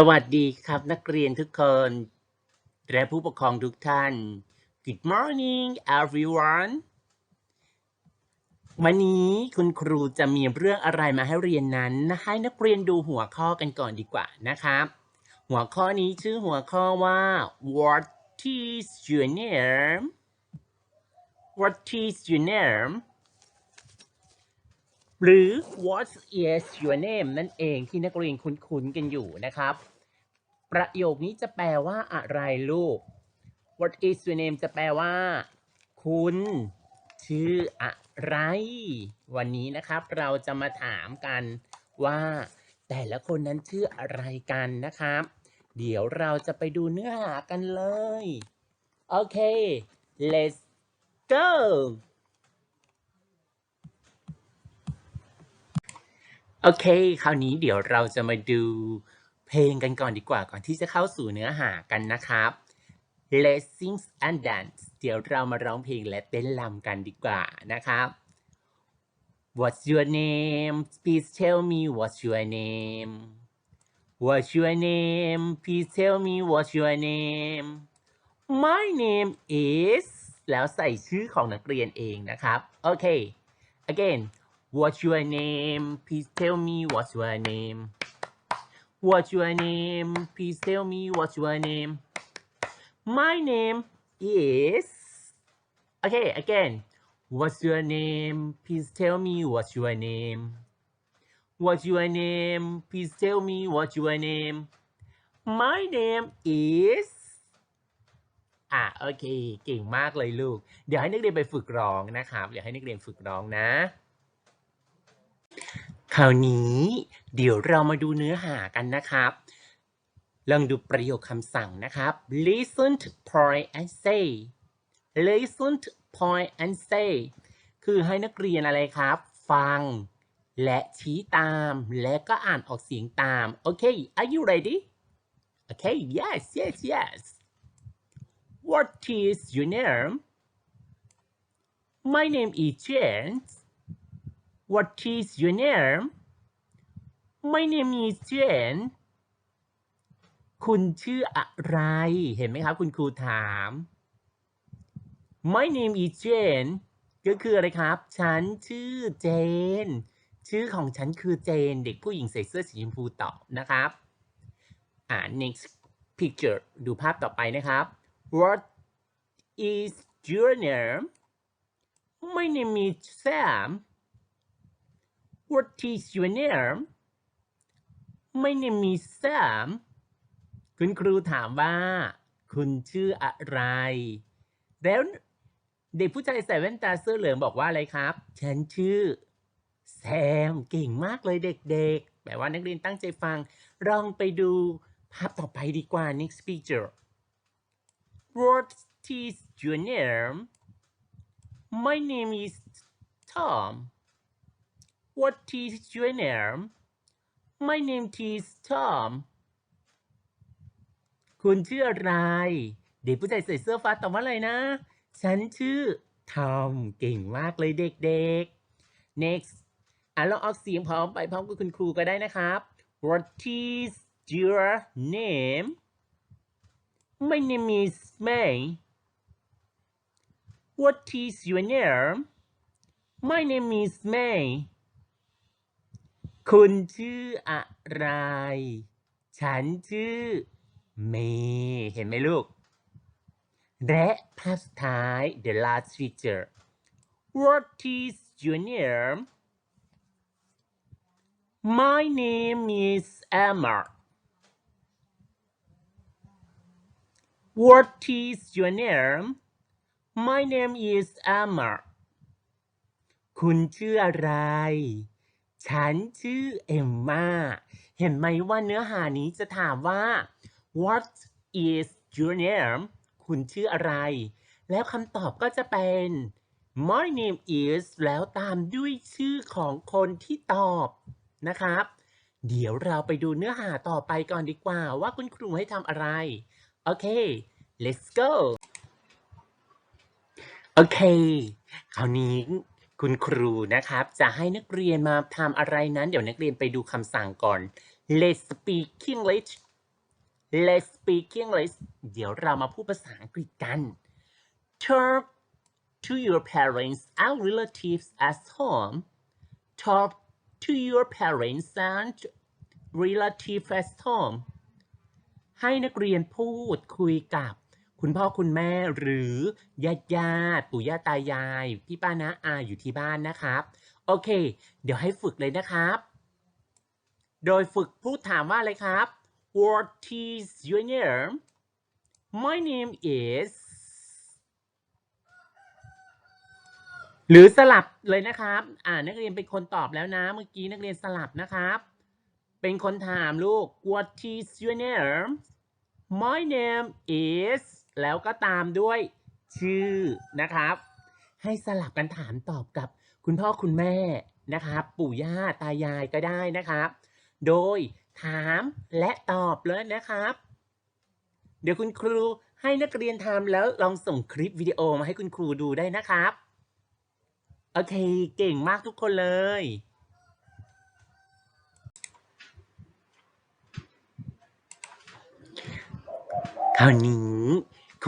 สวัสดีครับนักเรียนทุกคน และผู้ปกครองทุกท่าน Good morning everyone วันนี้คุณครูจะมีเรื่องอะไรมาให้เรียนนั้น ให้นักเรียนดูหัวข้อกันก่อนดีกว่านะครับ หัวข้อนี้ชื่อหัวข้อว่า What is your name What is your name หรือ What is your name นั่นเองที่นักเรียนคุ้นๆกันอยู่นะครับ ประโยคนี้จะแปลว่าอะไรลูก What is your name จะแปลว่า คุณชื่ออะไร วันนี้นะครับเราจะมาถามกันว่า แต่ละคนนั้นชื่ออะไรกันนะครับ เดี๋ยวเราจะไปดูเนื้อหากันเลย โอเค let's go โอเค คราวนี้เดี๋ยวเราจะมาดูเพลงกันก่อนดีกว่าก่อนที่จะเข้าสู่เนื้อหากันนะครับ Let's sing and dance เดี๋ยวเรามาร้องเพลงและเต้นรำกันดีกว่านะครับ What's your name Please tell me what's your name What's your name Please tell me what's your name My name is แล้วใส่ชื่อของนักเรียนเองนะครับ โอเค again What's your name Please tell me what's your name What's your name Please tell me what's your name My name is Okay again What's your name Please tell me what's your name What's your name Please tell me what's your name My name is อะโอเค เก่งมากเลยลูก เดี๋ยวให้นักเรียนไปฝึกร้องนะครับ เดี๋ยวให้นักเรียนฝึกร้องนะ คราวนี้เดี๋ยวเรามาดูเนื้อหากันนะครับลองดูประโยคคำสั่งนะครับ listen to point and say listen to point and say คือให้นักเรียนอะไรครับ ฟัง และชี้ตาม และก็อ่านออกเสียงตาม โอเค are you ready okay yes yes yes what is your name my name is James what is your name my name is Jane คุณชื่ออะไร เห็นไหมครับ คุณครูถาม My name is Jane ก็คืออะไรครับ ฉันชื่อเจน ชื่อของฉันคือเจน เด็กผู้หญิงใส่เสื้อสีชมพูตอบนะครับอ่า next picture ดูภาพต่อไปนะครับ What is your name My name is Sam What is your name My name is Sam คุณครูถามว่า คุณชื่ออะไร แล้วเด็กผู้ชายใส่แว่นตาเสื้อเหลืองบอกว่าอะไรครับ ฉันชื่อแซมเก่งมากเลยเด็กๆ แปลว่านักเรียนตั้งใจฟัง ลองไปดูภาพต่อไปดีกว่า next picture What is your name My name is Tom What is your name My name is Tom คุณชื่ออะไร เด็กผู้ชายใส่เสื้อฟ้าตอบว่าอะไรนะ ฉันชื่อทอมเก่งมากเลยเด็กๆ next อะลองออกเสียงพร้อมไปพร้อมกับคุณครูก็ได้นะครับ What is your name My name is May What is your name My name is May คุณชื่ออะไร ฉันชื่อเมย์เห็นไหมลูก และภาพสุดท้าย the last feature What is your name My name is Emma What is your name My name is Emma คุณชื่ออะไร ฉันชื่อเอมมาเห็นไหมว่าเนื้อหานี้จะถามว่า What is your name คุณชื่ออะไร แล้วคำตอบก็จะเป็น My name is แล้วตามด้วยชื่อของคนที่ตอบนะครับ เดี๋ยวเราไปดูเนื้อหาต่อไปก่อนดีกว่า ว่าคุณครูให้ทำอะไร โอเค let's go โอเค คราวนี้ คุณครูนะครับ จะให้นักเรียนมาทำอะไรนั้น เดี๋ยวนักเรียนไปดูคำสั่งก่อน Let's speak English let's speak English เดี๋ยวเรามาพูดภาษาอังกฤษกัน talk to your parents and relatives at home talk to your parents and relatives at home ให้นักเรียนพูดคุยกับ คุณพ่อคุณแม่หรือญาติญาติปู่ย่าตายาย พี่ป้านะอาอยู่ที่บ้านนะครับ โอเค เดี๋ยวให้ฝึกเลยนะครับ โดยฝึกพูดถามว่าอะไรครับ What is your name My name is หรือสลับเลยนะครับ อ่านักเรียนเป็นคนตอบแล้วนะ เมื่อกี้นักเรียนสลับนะครับ เป็นคนถามลูก What is your name My name is แล้วก็ตามด้วยชื่อนะครับ ให้สลับกันถามตอบกับคุณพ่อคุณแม่นะครับ ปู่ย่าตายายก็ได้นะครับ โดยถามและตอบเลยนะครับ เดี๋ยวคุณครูให้นักเรียนทำแล้วลองส่งคลิปวิดีโอมาให้คุณครูดูได้นะครับ โอเค เก่งมากทุกคนเลยคราวนี้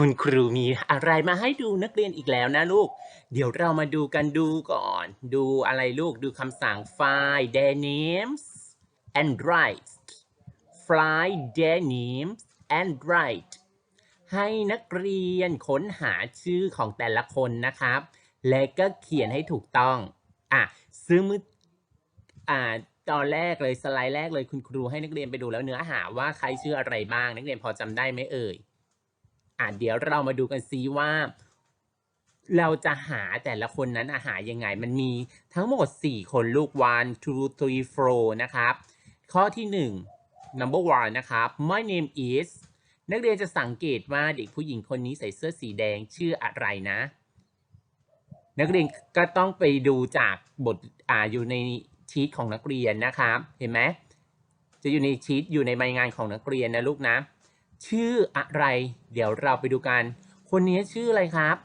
คุณครูมีอะไรมาให้ดูนักเรียนอีกแล้วนะลูก เดี๋ยวเรามาดูกันดูก่อน ดูอะไรลูก ดูคำสั่ง find their names and write find their names and write ให้นักเรียนค้นหาชื่อของแต่ละคนนะครับ และก็เขียนให้ถูกต้อง อะ ซึ่งมืออ่าตอนแรกเลยสไลด์แรกเลยคุณครูให้นักเรียนไปดูแล้วเนื้อหาว่าใครชื่ออะไรบ้าง นักเรียนพอจำได้ไหมเอ่ย อะเดี๋ยวเรามาดูกันซิว่า เราจะหาแต่ละคนนั้นอาหารยังไง มันมีทั้งหมด 4 คนลูก one two three four นะครับ ข้อที่ 1 number one นะครับ my name is นักเรียนจะสังเกตว่าเด็กผู้หญิงคนนี้ใส่เสื้อสีแดงชื่ออะไรนะ นักเรียนก็ต้องไปดูจากบทอ่าอยู่ในชีตของนักเรียนนะครับ เห็นไหมจะอยู่ในชีตอยู่ในใบงานของนักเรียนนะลูกนะ ชื่ออะไร เดี๋ยวเราไปดูกัน คนนี้ชื่ออะไรครับ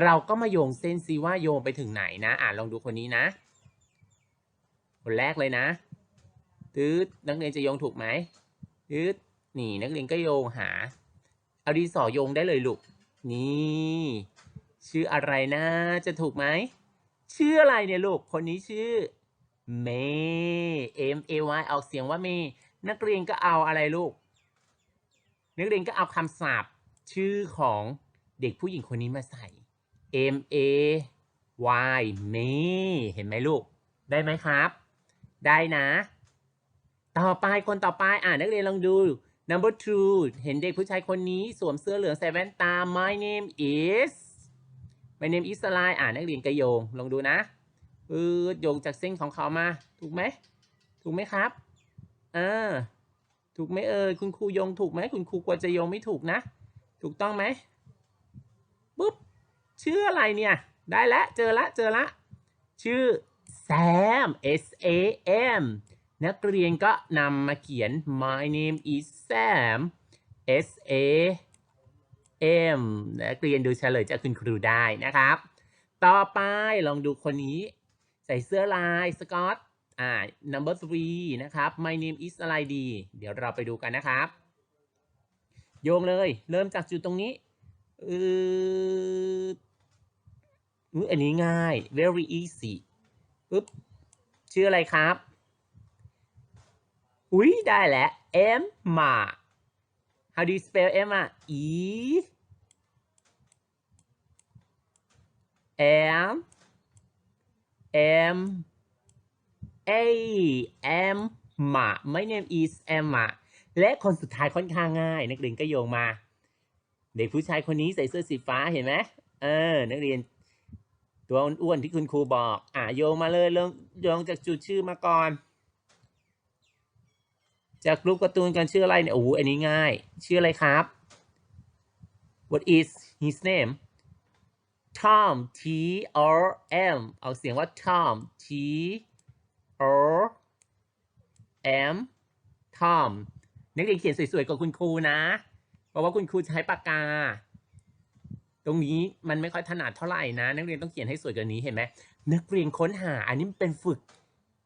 เราก็มาโยงเส้นซิว่าโยงไปถึงไหนนะ อ่านลองดูคนนี้นะ คนแรกเลยนะตืดนักเรียนจะโยงถูกไหมตืดนี่นักเรียนก็โยงหา เอาดีสอโยงได้เลยลูก นี่ ชื่ออะไรนะ จะถูกไหม ชื่ออะไรเนี่ยลูก คนนี้ชื่อเม M A Y ออกเสียงว่าเมนักเรียนก็เอาอะไรลูก นักเรียนก็เอาคำศัพท์ชื่อของเด็กผู้หญิงคนนี้มาใส่ M A Y เมเห็นไหมลูก ได้ไหมครับ ได้นะ ต่อไปคนต่อไปอ่านักเรียนลองดู number two เห็นเด็กผู้ชายคนนี้สวมเสื้อเหลืองใส่แว่นตา my name is my name is อะไรอ่านักเรียนก็โยง ลองดูนะปืดโยงจากเส้นของเขามา ถูกไหม ถูกไหมครับอ่า ถูกไหมเอ่ยคุณครูโยงถูกไหมคุณครูกลัวจะโยงไม่ถูกนะ ถูกต้องไหมปุ๊บชื่ออะไรเนี่ย ได้แล้วเจอละเจอละ ชื่อ Sam S A M นักเรียนก็นำมาเขียน My name is Sam S A M นักเรียนดูเฉลยจากคุณครูได้นะครับ ต่อไปลองดูคนนี้ ใส่เสื้อลายสกอต อ่า number three นะครับ My name is อะไรดี เดี๋ยวเราไปดูกันนะครับ โยงเลย เริ่มจากจุดตรงนี้อออุ๊ยอันนี้ง่าย very easy ปึ๊บ ชื่ออะไรครับ อุ้ยได้แล้ว Emma how do you spell Emma E M M A Emma my name is Emma และคนสุดท้ายค่อนข้างง่าย นักเรียนก็โยงมา เด็กผู้ชายคนนี้ใส่เสื้อสีฟ้าเห็นไหมเออ นักเรียน ตัวอ้วนๆที่คุณครูบอก อะโยงมาเลยลงโยงจากจุดชื่อมาก่อน จากรูปการ์ตูนกันชื่ออะไรเนี่ยโอ้โหอันนี้ง่าย ชื่ออะไรครับ What is his name Tom T R M ออกเสียงว่า Tom T R M Tom นักเรียนเขียนสวยๆกับคุณครูนะ เพราะว่าคุณครูใช้ปากกา ตรงนี้มันไม่ค่อยถนัดเท่าไหร่นะ นักเรียนต้องเขียนให้สวยกว่านี้เห็นไหมนักเรียนค้นหา อันนี้เป็นฝึก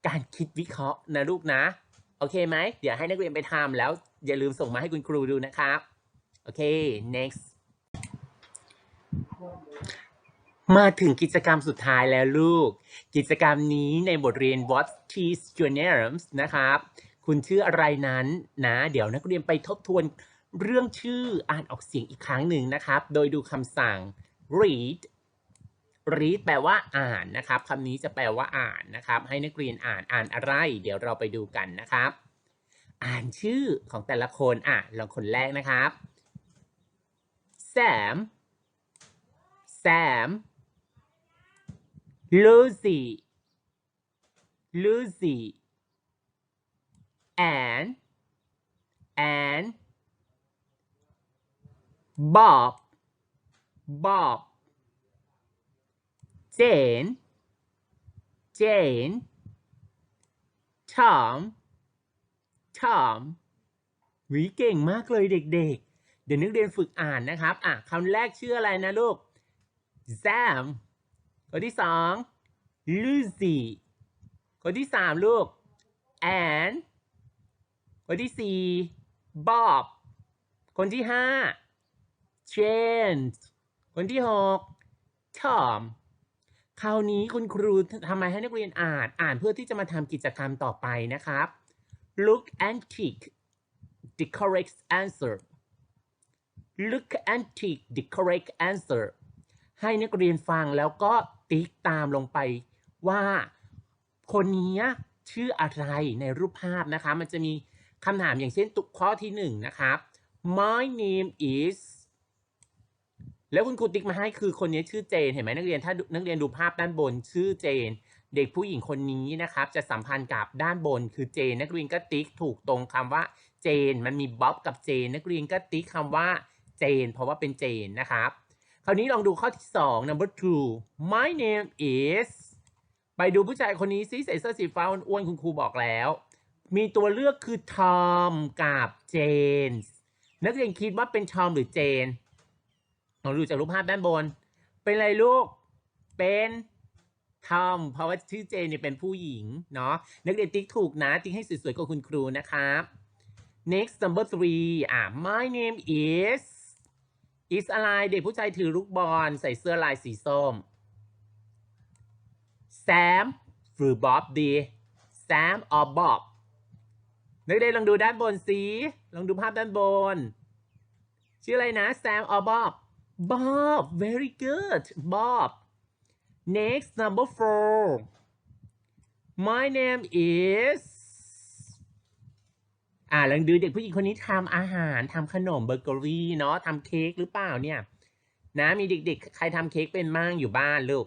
การคิดวิเคราะห์นะลูกนะ โอเคไหม เดี๋ยวให้นักเรียนไปทำแล้ว อย่าลืมส่งมาให้คุณครูดูนะครับ โอเค next มาถึงกิจกรรมสุดท้ายแล้วลูก กิจกรรมนี้ในบทเรียน What is your name นะครับ คุณชื่ออะไรนั้นนะ เดี๋ยวนักเรียนไปทบทวนเรื่องชื่ออ่านออกเสียงอีกครั้งหนึ่งนะครับ โดยดูคำสั่ง read read แปลว่าอ่านนะครับคำนี้จะแปลว่าอ่านนะครับ ให้นักเรียนอ่านอ่านอะไร เดี๋ยวเราไปดูกันนะครับ อ่านชื่อของแต่ละคนอะลองคนแรกนะครับ Sam Sam Lucy Lucy Anne Anne Bob Bob Jane Jane Tom Tom วิเก่งมากเลยเด็กๆ เดี๋ยวนักเรียนฝึกอ่านนะครับ อะคำแรกชื่ออะไรนะลูก Sam คนที่สอง Lucy คนที่สามลูก Anne คนที่สี่ Bob คนที่ห้า Jane คนที่หก Tom คราวนี้คุณครูทำไมให้นักเรียนอ่าน อ่านเพื่อที่จะมาทำกิจกรรมต่อไปนะครับ Look and tick the correct answer Look and tick the correct answer ให้นักเรียนฟังแล้วก็ ติ๊กตามลงไปว่าคนนี้ชื่ออะไรในรูปภาพนะคะ มันจะมีคำถามอย่างเช่นตุกข้อที่หนึ่งนะครับ My name is แล้วคุณครูติ๊กมาให้คือคนนี้ชื่อเจนเห็นไหมนักเรียนถ้านักเรียนดูภาพด้านบนชื่อเจน เด็กผู้หญิงคนนี้นะครับ จะสัมพันธ์กับด้านบนคือเจน นักเรียนก็ติ๊กถูกตรงคำว่าเจน มันมีบ๊อบกับเจน นักเรียนก็ติ๊กคำว่าเจน เพราะว่าเป็นเจนนะครับ คราวนี้ลองดูข้อที่สอง number two my name is ไปดูผู้ชายคนนี้ซิใส่เสื้อสีฟ้าอ้วนๆคุณครูบอกแล้ว มีตัวเลือกคือทอมกับเจนนักเรียนคิดว่าเป็นทอมหรือเจนลองดูจากรูปภาพด้านบน เป็นอะไรลูก เป็นทอมเพราะว่าชื่อเจนเนี่ยเป็นผู้หญิงเนาะนักเรียนติ๊กถูกนะ ติ๊กให้สวยๆกับคุณครูนะครับ next number three อะ my name is is อะไรเด็กผู้ชายถือลูกบอลใส่เสื้อลายสีส้ม Sam หรือ Bob ดี Sam or Bob นักเรียนลองดูด้านบนสิลองดูภาพด้านบน ชื่ออะไรนะ Sam or Bob Bob very good Bob next number four my name is อ่าลองดูเด็กผู้หญิงคนนี้ทำอาหารทำขนมเบเกอรี่เนาะทำเค้กหรือเปล่าเนี่ย นะมีเด็กๆ ใครทำเค้กเป็นมั่งอยู่บ้านลูก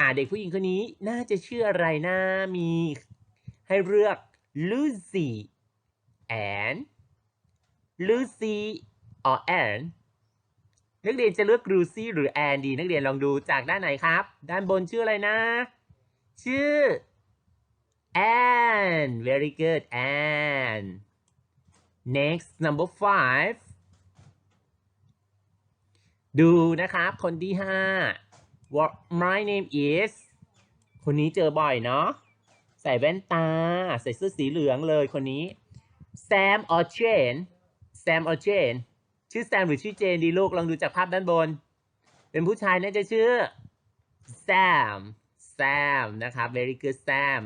อ่าเด็กผู้หญิงคนนี้น่าจะชื่ออะไรนะมีให้เลือก Lucy and Lucy or Anne นักเรียนจะเลือก Lucy หรือ Anne ดี นักเรียนลองดูจากด้านไหนครับ ด้านบนชื่ออะไรนะ ชื่อ Anne very good Anne next number five ดูนะครับ คนที่ห้า What my name is คนนี้เจอบ่อยเนาะใส่แว่นตา ใส่เสื้อสีเหลืองเลยคนนี้ Sam or Jane Sam or Jane ชื่อแซมหรือชื่อเจนดีลูก ลองดูจากภาพด้านบน เป็นผู้ชายน่าจะชื่อ Sam Sam นะครับ very good Sam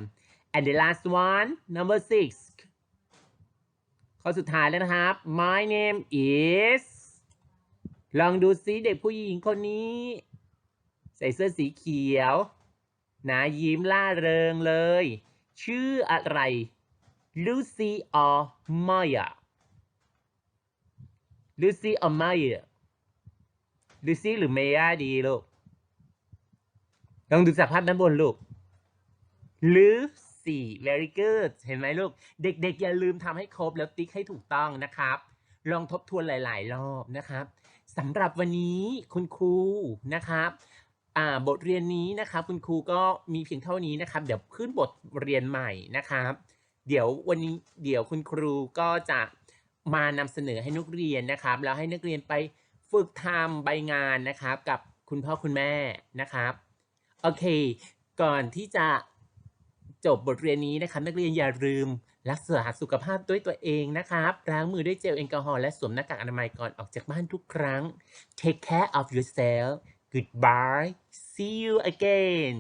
and the last one number six ข้อสุดท้ายแล้วนะครับ my name is ลองดูซิเด็กผู้หญิงคนนี้ ใส่เสื้อสีเขียวนะยิ้มล่าเริงเลย ชื่ออะไร Lucy or Maya Lucy or Maya Lucy หรือ Maya ดีลูกลองดูจากภาพด้านบนลูก Lucy very good เห็นไหมลูก เด็กๆ อย่าลืมทำให้ครบแล้วติ๊กให้ถูกต้องนะครับ ลองทบทวนหลาย ๆ รอบนะครับสำหรับวันนี้คุณครูนะครับบทเรียนนี้นะครับ คุณครูก็มีเพียงเท่านี้นะครับ เดี๋ยวขึ้นบทเรียนใหม่นะครับ เดี๋ยววันนี้เดี๋ยวคุณครูก็จะมานำเสนอให้นักเรียนนะครับ แล้วให้นักเรียนไปฝึกทำใบงานนะครับ กับคุณพ่อคุณแม่นะครับ โอเค ก่อนที่จะ จบบทเรียนนี้นะครับนักเรียนอย่าลืม รักษาสุขภาพด้วยตัวเองนะครับล้างมือด้วยเจลแอลกอฮอล์และสวมหน้ากากอนามัยก่อนออกจากบ้านทุกครั้ง Take care of yourself Goodbye See you again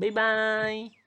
Bye bye